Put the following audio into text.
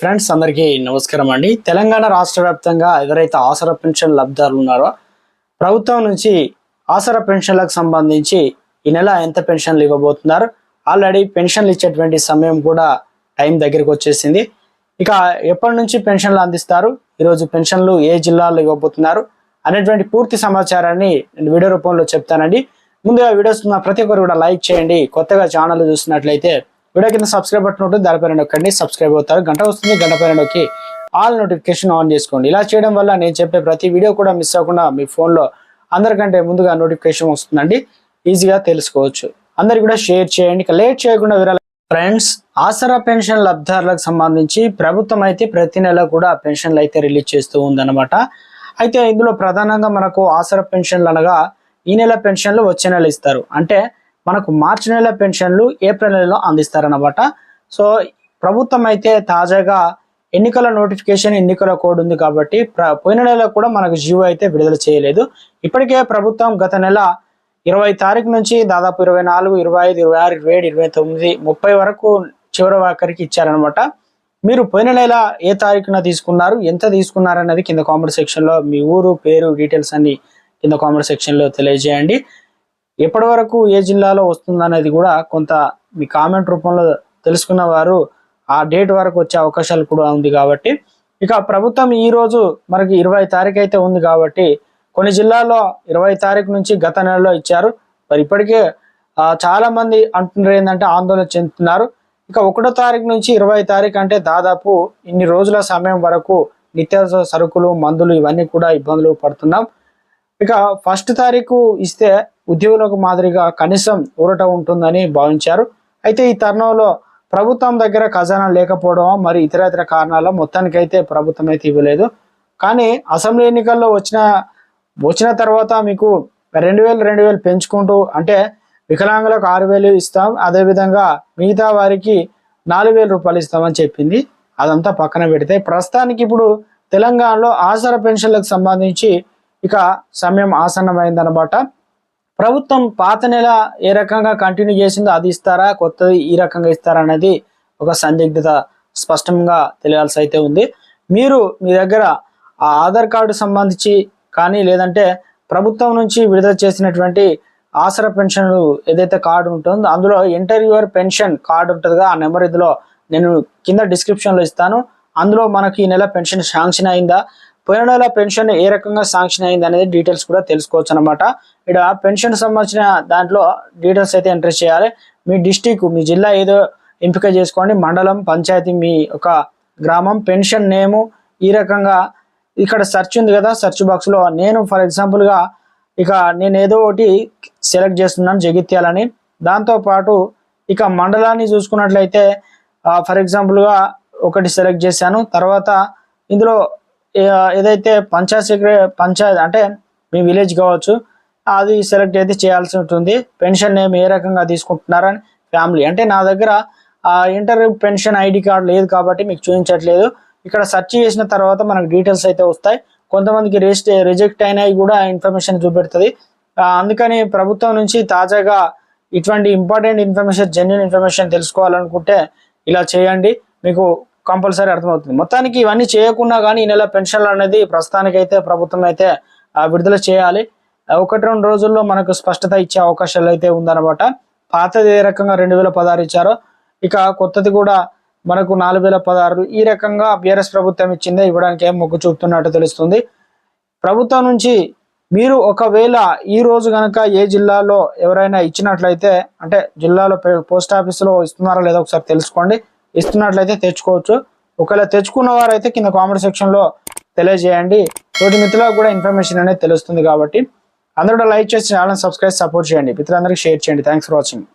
Friends అందరికీ నమస్కారం అండి. తెలంగాణ రాష్ట్ర వ్యాప్తంగా ఎవరైతే ఆసరా పెన్షన్ లబ్ధారులు ఉన్నారో ప్రభుత్వం నుంచి ఆసరా పెన్షన్లకు సంబంధించి ఈ నెల ఎంత పెన్షన్లు ఇవ్వబోతున్నారు ఆల్రెడీ పెన్షన్లు ఇచ్చేటువంటి సమయం కూడా టైం దగ్గరికి వచ్చేసింది. ఇక ఎప్పటి నుంచి పెన్షన్లు అందిస్తారు ఈరోజు పెన్షన్లు ఏ జిల్లాలో ఇవ్వబోతున్నారు అనేటువంటి పూర్తి సమాచారాన్ని నేను వీడియో రూపంలో చెప్తానండి. ముందుగా వీడియోస్ ఉన్న ప్రతి ఒక్కరు కూడా లైక్ చేయండి. కొత్తగా ఛానల్ చూసినట్లయితే వీడియో కింద సబ్స్క్రైబ్ బటన్ ఉంటుంది దానిపైన నొక్కండి సబ్స్క్రైబ్ అవుతారు. గంట వస్తుంది గంట పైన నొక్కి ఆల్ నోటిఫికేషన్ ఆన్ చేసుకోండి. ఇలా చేయడం వల్ల నేను చెప్పే ప్రతి వీడియో కూడా మిస్ అవ్వకుండా మీ ఫోన్లో అందరికంటే ముందుగా నోటిఫికేషన్ వస్తుందండి. ఈజీగా తెలుసుకోవచ్చు. అందరు కూడా షేర్ చేయండి. ఇక లేట్ చేయకుండా వివరాలు ఫ్రెండ్స్ ఆసరా పెన్షన్ లబ్ధిదారులకు సంబంధించి ప్రభుత్వం అయితే ప్రతి నెల కూడా పెన్షన్లు అయితే రిలీజ్ చేస్తూ ఉందన్నమాట. అయితే ఇందులో ప్రధానంగా మనకు ఆసరా పెన్షన్లు అనగా ఈ నెల పెన్షన్లు వచ్చే నెల ఇస్తారు. అంటే మనకు మార్చి నెల పెన్షన్లు ఏప్రిల్ నెలలో అందిస్తారన్నమాట. సో ప్రభుత్వం అయితే తాజాగా ఎన్నికల నోటిఫికేషన్ ఎన్నికల కోడ్ ఉంది కాబట్టి పోయిన నెల కూడా మనకు జియో అయితే విడుదల చేయలేదు. ఇప్పటికే ప్రభుత్వం గత నెల ఇరవై తారీఖు నుంచి దాదాపు ఇరవై నాలుగు ఇరవై ఐదు ఇరవై ఆరు ఇరవై ఏడు ఇరవై తొమ్మిది ముప్పై వరకు చివరి వాకరికి ఇచ్చారనమాట మీరు పోయిన నెల ఏ తారీఖున తీసుకున్నారు ఎంత తీసుకున్నారు అనేది కింద కామెంట్ సెక్షన్లో మీ ఊరు పేరు డీటెయిల్స్ అన్ని కింద కామెంట్ సెక్షన్లో తెలియజేయండి. ఎప్పటి వరకు ఏ జిల్లాలో వస్తుందనేది కూడా కొంత మీ కామెంట్ రూపంలో తెలుసుకున్న వారు ఆ డేట్ వరకు వచ్చే అవకాశాలు కూడా ఉంది కాబట్టి. ఇక ప్రభుత్వం ఈ రోజు మనకి ఇరవై తారీఖు అయితే ఉంది కాబట్టి కొన్ని జిల్లాల్లో ఇరవై తారీఖు నుంచి గత నెలలో ఇచ్చారు. మరి ఇప్పటికే చాలా మంది అంటున్నారు ఏంటంటే ఆందోళన చెందుతున్నారు. ఇక ఒకటో తారీఖు నుంచి ఇరవై తారీఖు అంటే దాదాపు ఇన్ని రోజుల సమయం వరకు నిత్యావసర సరుకులు మందులు ఇవన్నీ కూడా ఇబ్బందులు పడుతున్నాం. ఇక ఫస్ట్ తారీఖు ఇస్తే ఉద్యోగులకు మాదిరిగా కనీసం ఊరట ఉంటుందని భావించారు. అయితే ఈ తరుణంలో ప్రభుత్వం దగ్గర ఖజానా లేకపోవడం మరి ఇతర ఇతర కారణాల మొత్తానికైతే ప్రభుత్వం అయితే ఇవ్వలేదు. కానీ అసెంబ్లీ ఎన్నికల్లో వచ్చిన వచ్చిన తర్వాత మీకు రెండు వేలు రెండు వేలు పెంచుకుంటూ అంటే వికలాంగులకు ఆరు వేలు ఇస్తాం. అదేవిధంగా మిగతా వారికి నాలుగు వేల రూపాయలు ఇస్తామని చెప్పింది. అదంతా పక్కన పెడితే ప్రస్తుతానికి ఇప్పుడు తెలంగాణలో ఆసర పెన్షన్లకు సంబంధించి ఇక సమయం ఆసన్నమైందన్నమాట ప్రభుత్వం పాత నెల ఏ రకంగా కంటిన్యూ చేసిందో అది ఇస్తారా కొత్తది ఈ రకంగా ఇస్తారా అనేది ఒక సందిగ్ధత స్పష్టంగా తెలియాల్సి అయితే ఉంది. మీరు మీ దగ్గర ఆ ఆధార్ కార్డు సంబంధించి కానీ లేదంటే ప్రభుత్వం నుంచి విడుదల చేసినటువంటి ఆసరా పెన్షన్ ఏదైతే కార్డు ఉంటుందో అందులో ఎంటర్ యువర్ పెన్షన్ కార్డు ఉంటుందిగా ఆ నెంబర్ ఇందులో నేను కింద డిస్క్రిప్షన్లో ఇస్తాను. అందులో మనకి ఈ నెల పెన్షన్ శాంక్షన్ అయిందా పోయిన నెల పెన్షన్ ఏ రకంగా శాంక్షన్ అయింది అనేది డీటెయిల్స్ కూడా తెలుసుకోవచ్చు అనమాట ఇక్కడ పెన్షన్ సంబంధించిన దాంట్లో డీటెయిల్స్ అయితే ఎంటర్ చేయాలి. మీ డిస్టిక్ మీ జిల్లా ఏదో ఎంపిక చేసుకోండి. మండలం పంచాయతీ మీ ఒక గ్రామం పెన్షన్ నేము ఈ రకంగా ఇక్కడ సెర్చ్ ఉంది కదా సెర్చ్ బాక్స్లో నేను ఫర్ ఎగ్జాంపుల్గా ఇక నేను ఏదో ఒకటి సెలెక్ట్ చేస్తున్నాను జగిత్యాలని. దాంతో పాటు ఇక మండలాన్ని చూసుకున్నట్లయితే ఫర్ ఎగ్జాంపుల్గా ఒకటి సెలెక్ట్ చేశాను. తర్వాత ఇందులో ఏదైతే పంచాయత్ సెక్రటరీ పంచాయత్ అంటే మీ విలేజ్ కావచ్చు అది సెలెక్ట్ అయితే చేయాల్సి ఉంటుంది. పెన్షన్ నేమ్ ఏ రకంగా తీసుకుంటున్నారని ఫ్యామిలీ అంటే నా దగ్గర interview inter pension ID card లేదు కాబట్టి మీకు చూపించట్లేదు. ఇక్కడ సెర్చ్ చేసిన తర్వాత మనకు డీటెయిల్స్ అయితే వస్తాయి. కొంతమందికి రిజిస్ట్ రిజెక్ట్ అయినవి కూడా ఇన్ఫర్మేషన్ చూపెడుతుంది. అందుకని ప్రభుత్వం నుంచి తాజాగా ఇటువంటి ఇంపార్టెంట్ ఇన్ఫర్మేషన్ జెన్యున్ ఇన్ఫర్మేషన్ తెలుసుకోవాలనుకుంటే ఇలా చేయండి. మీకు కంపల్సరీ అర్థమవుతుంది. మొత్తానికి ఇవన్నీ చేయకుండా కానీ ఈ నెల పెన్షన్లు అనేది ప్రస్తుతానికైతే ప్రభుత్వం అయితే విడుదల చేయాలి. ఒకటి రెండు రోజుల్లో మనకు స్పష్టత ఇచ్చే అవకాశాలు అయితే ఉందన్నమాట. పాతది ఏ రకంగా రెండు వేల పదహారు ఇచ్చారో ఇక కొత్తది కూడా మనకు నాలుగు వేల పదహారు. ఈ రకంగా బీఆర్ఎస్ ప్రభుత్వం ఇచ్చిందే ఇవ్వడానికి ఏం మొగ్గు చూపుతున్నట్టు తెలుస్తుంది. ప్రభుత్వం నుంచి మీరు ఒకవేళ ఈ రోజు గనక ఏ జిల్లాలో ఎవరైనా ఇచ్చినట్లయితే అంటే జిల్లాలో పోస్ట్ ఆఫీసులో ఇస్తున్నారా లేదో ఒకసారి తెలుసుకోండి. ఇస్తున్నట్లయితే తెచ్చుకోవచ్చు. ఒకవేళ తెచ్చుకున్న వారైతే కింద కామెంట్ సెక్షన్లో తెలియజేయండి. తోటి మిత్రులకు కూడా ఇన్ఫర్మేషన్ అనేది తెలుస్తుంది కాబట్టి అందరూ లైక్ చేసి ఛానల్ సబ్స్క్రైబ్ సపోర్ట్ చేయండి. మిత్రులందరికీ షేర్ చేయండి. Thanks for watching.